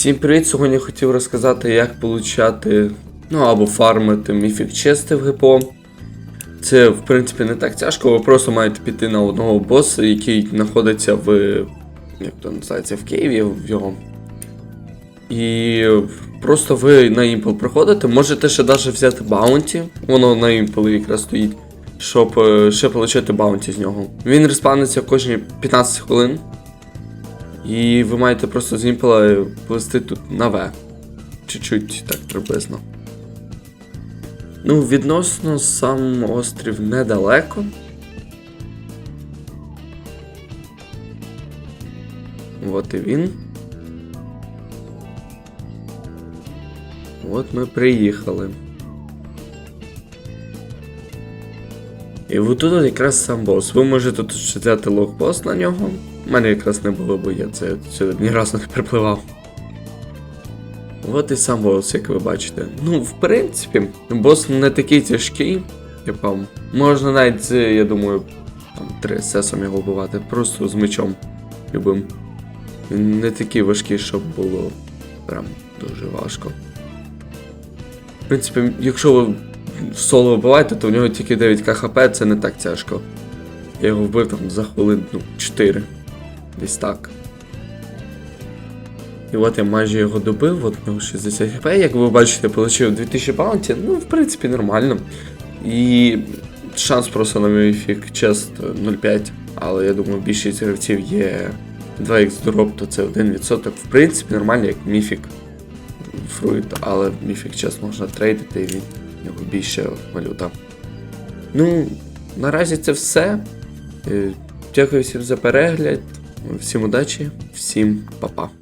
Всім привіт! Сьогодні хотів розказати, як получати, ну або фармити міфік чести в ГПО. Це, в принципі, не так тяжко, ви просто маєте піти на одного боса, який знаходиться в. як то називається, в Києві в його. І просто ви на імпл приходите, можете ще навіть взяти баунті, воно на імпл якраз стоїть, щоб е, ще отримати баунті з нього. Він респавниться кожні 15 хвилин. І ви маєте просто з імпела плести тут на В. Чуть-чуть так приблизно. Ну, відносно сам острів недалеко. От і він. От ми приїхали. І от тут якраз сам бос. Ви можете тут ще взяти локпост на нього. У мене якраз не було, бо я це сюди ні разу не припливав. От і сам бос, як ви бачите. Ну, в принципі, бос не такий тяжкий. Типа, можна навіть, я думаю, там, 3 сесом його вбивати, просто з мечом любим. Він не такий важкий, щоб було прям дуже важко. В принципі, якщо ви соло вбиваєте, то у нього тільки 9 хп, це не так тяжко. Я його вбив там за хвилин ну, 4. Десь так. І от я майже його добив, от у нього 60 хп, як ви бачите, отримав 2000 баунті, ну, в принципі, нормально. І шанс просто на мій фік чест 0,5, але я думаю, більшість гравців є 2х дроп, то це 1%. В принципі, нормально, як міфік фруїт, але міфік чест можна трейдити і він в нього більше валюта. Ну, наразі це все. Е, Дякую всім за перегляд. Всім удачі, всім па-па.